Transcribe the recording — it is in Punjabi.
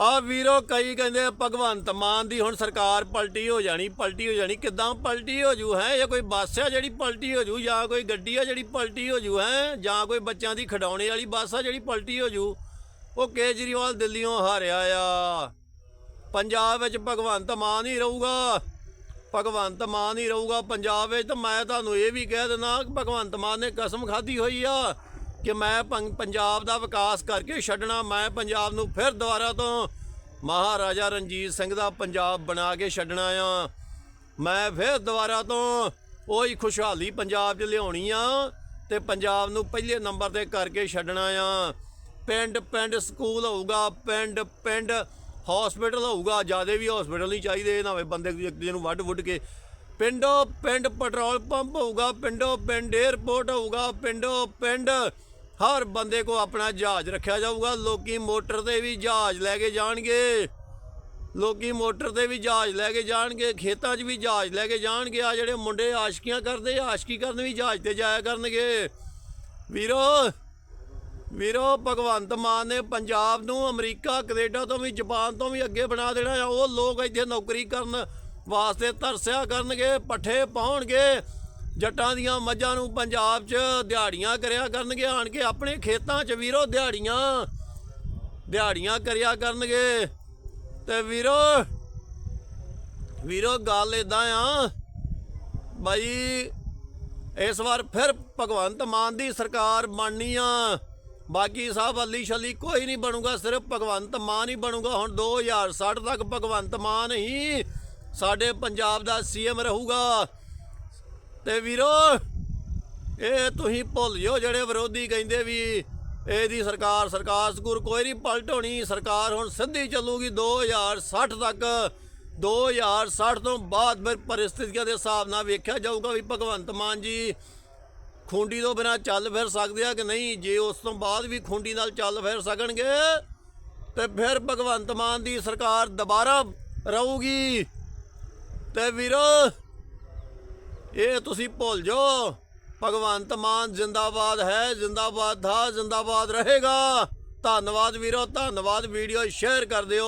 ਆ ਵੀਰੋ, ਕਈ ਕਹਿੰਦੇ ਭਗਵੰਤ ਮਾਨ ਦੀ ਹੁਣ ਸਰਕਾਰ ਪਲਟੀ ਹੋ ਜਾਣੀ, ਪਲਟੀ ਹੋ ਜਾਣੀ। ਕਿੱਦਾਂ ਪਲਟੀ ਹੋ ਜੂ, ਹੈ? ਇਹ ਕੋਈ ਬੱਸ ਆ ਜਿਹੜੀ ਪਲਟੀ ਹੋ ਜੂ, ਜਾਂ ਕੋਈ ਗੱਡੀ ਆ ਜਿਹੜੀ ਪਲਟੀ ਹੋ ਜੂ, ਹੈ? ਜਾਂ ਕੋਈ ਬੱਚਿਆਂ ਦੀ ਖਡਾਉਣੇ ਵਾਲੀ ਬੱਸ ਆ ਜਿਹੜੀ ਪਲਟੀ ਹੋ ਜੂ। ਉਹ ਕੇਜਰੀਵਾਲ ਦਿੱਲੀੋਂ ਹਾਰਿਆ ਆ। ਪੰਜਾਬ ਵਿੱਚ ਭਗਵੰਤ ਮਾਨ ਹੀ ਰਹੂਗਾ। ਭਗਵੰਤ ਮਾਨ ਹੀ ਰਹੂਗਾ ਪੰਜਾਬ ਵਿੱਚ। ਤਾਂ ਮੈਂ ਤੁਹਾਨੂੰ ਇਹ ਵੀ ਕਹਿ ਦਿੰਦਾ ਭਗਵੰਤ ਮਾਨ ਨੇ ਕਸਮ ਖਾਧੀ ਹੋਈ ਆ। ਕਿ ਮੈਂ ਪੰ- ਪੰਜਾਬ ਦਾ ਵਿਕਾਸ ਕਰਕੇ ਛੱਡਣਾ, ਮੈਂ ਪੰਜਾਬ ਨੂੰ ਫਿਰ ਦੁਬਾਰਾ ਤੋਂ ਮਹਾਰਾਜਾ ਰਣਜੀਤ ਸਿੰਘ ਦਾ ਪੰਜਾਬ ਬਣਾ ਕੇ ਛੱਡਣਾ ਆ। ਮੈਂ ਫਿਰ ਦੁਬਾਰਾ ਤੋਂ ਉਹੀ ਖੁਸ਼ਹਾਲੀ ਪੰਜਾਬ 'ਚ ਲਿਆਉਣੀ ਆ ਤੇ ਪੰਜਾਬ ਨੂੰ ਪਹਿਲੇ ਨੰਬਰ ਤੇ ਕਰਕੇ ਛੱਡਣਾ ਆ। ਪਿੰਡ ਪਿੰਡ ਸਕੂਲ ਹੋਊਗਾ, ਪਿੰਡ ਪਿੰਡ ਹਸਪੀਟਲ ਹੋਊਗਾ, ਜ਼ਿਆਦਾ ਵੀ ਹਸਪੀਟਲ ਨਹੀਂ ਚਾਹੀਦੇ, ਨਾ ਹੋਵੇ ਬੰਦੇ ਇੱਕ ਦੂਜੇ ਨੂੰ ਵੱਢ ਵੁੱਢ ਕੇ ਪਿੰਡੋ ਪਿੰਡ ਪੈਟਰੋਲ ਪੰਪ ਹੋਊਗਾ, ਪਿੰਡੋ ਪਿੰਡ 에ਅਰਪੋਰਟ ਹੋਊਗਾ, ਪਿੰਡੋ ਪਿੰਡ ਹਰ ਬੰਦੇ ਕੋ ਆਪਣਾ ਜਹਾਜ਼ ਰੱਖਿਆ ਜਾਊਗਾ, ਲੋਕੀ ਮੋਟਰ ਤੇ ਵੀ ਜਹਾਜ਼ ਲੈ ਕੇ ਜਾਣਗੇ। ਲੋਕੀ ਮੋਟਰ ਤੇ ਵੀ ਜਹਾਜ਼ ਲੈ ਕੇ ਜਾਣਗੇ, ਖੇਤਾਂ 'ਚ ਵੀ ਜਹਾਜ਼ ਲੈ ਕੇ ਜਾਣਗੇ, ਆ ਜਿਹੜੇ ਮੁੰਡੇ ਆਸ਼ਕੀਆਂ ਕਰਦੇ ਆ ਆਸ਼ਕੀ ਕਰਨ ਵੀ ਜਹਾਜ਼ ਤੇ ਜਾਇਆ ਕਰਨਗੇ। ਵੀਰੋ ਵੀਰੋ, ਭਗਵੰਤ ਮਾਨ ਨੇ ਪੰਜਾਬ ਨੂੰ ਅਮਰੀਕਾ, ਕੈਨੇਡਾ ਤੋਂ ਵੀ ਜਾਪਾਨ ਤੋਂ ਵੀ ਅੱਗੇ ਬਣਾ ਦੇਣਾ ਆ, ਉਹ ਲੋਕ ਇੱਥੇ ਨੌਕਰੀ ਕਰਨ ਵਾਸਤੇ ਤਰਸਿਆ ਕਰਨਗੇ, ਪੱਠੇ ਪਾਉਣਗੇ, ਜੱਟਾਂ ਦੀਆਂ ਮੱਝਾਂ ਨੂੰ ਪੰਜਾਬ 'ਚ ਦਿਹਾੜੀਆਂ ਕਰਿਆ ਕਰਨਗੇ ਆਣ ਕੇ ਆਪਣੇ ਖੇਤਾਂ 'ਚ ਵੀਰੋ ਦਿਹਾੜੀਆਂ। ਦਿਹਾੜੀਆਂ ਕਰਿਆ ਕਰਨਗੇ। ਤੇ ਵੀਰੋ ਵੀਰੋ ਗੱਲ ਇਦਾਂ ਆ, ਬਾਈ ਇਸ ਵਾਰ ਫਿਰ ਭਗਵੰਤ ਮਾਨ ਦੀ ਸਰਕਾਰ ਬਣਨੀ ਆ। ਬਾਕੀ ਸਾਹਿਬ ਅੱਲੀ ਛੱਲੀ ਕੋਈ ਨਹੀਂ ਬਣੂਗਾ, ਸਿਰਫ ਭਗਵੰਤ ਮਾਨ ਹੀ ਬਣੂਗਾ। ਹੁਣ 2060 ਤੱਕ ਭਗਵੰਤ ਮਾਨ ਹੀ ਸਾਡੇ ਪੰਜਾਬ ਦਾ ਸੀਐਮ ਰਹੂਗਾ। ਤੇ ਵੀਰੋ, ਇਹ ਤੁਸੀਂ ਭੁੱਲ ਜਿਓ, ਜਿਹੜੇ ਵਿਰੋਧੀ ਕਹਿੰਦੇ ਵੀ ਇਹਦੀ ਸਰਕਾਰ ਸਰਕਾਰ ਸਕੂਰ ਕੋਈ ਨਹੀਂ, ਪਲਟ ਹੋਣੀ। ਸਰਕਾਰ ਹੁਣ ਸਿੱਧੀ ਚੱਲੂਗੀ 2060 ਤੱਕ। 2060 ਤੋਂ ਬਾਅਦ ਫਿਰ ਪਰਿਸਥਿਤੀਆਂ ਦੇ ਹਿਸਾਬ ਨਾਲ ਵੇਖਿਆ ਜਾਊਗਾ ਵੀ ਭਗਵੰਤ ਮਾਨ ਜੀ ਖੁੰਡੀ ਤੋਂ ਬਿਨਾ ਚੱਲ ਫਿਰ ਸਕਦੇ ਆ ਕਿ ਨਹੀਂ? ਜੇ ਉਸ ਤੋਂ ਬਾਅਦ ਵੀ ਖੁੰਡੀ ਨਾਲ ਚੱਲ ਫਿਰ ਸਕਣਗੇ, ਤੇ ਫਿਰ ਭਗਵੰਤ ਮਾਨ ਦੀ ਸਰਕਾਰ ਦੁਬਾਰਾ ਰਹੂਗੀ। ਤੇ ਵੀਰੋ, ਇਹ ਤੁਸੀਂ ਭੁੱਲ ਜਾਓ, ਭਗਵੰਤ ਮਾਨ ਜਿੰਦਾਬਾਦ ਹੈ, ਜਿੰਦਾਬਾਦ ਥਾ, ਜਿੰਦਾਬਾਦ ਰਹੇਗਾ। ਧੰਨਵਾਦ ਵੀਰੋ, ਧੰਨਵਾਦ, ਵੀਡੀਓ ਸ਼ੇਅਰ ਕਰ ਦਿਓ।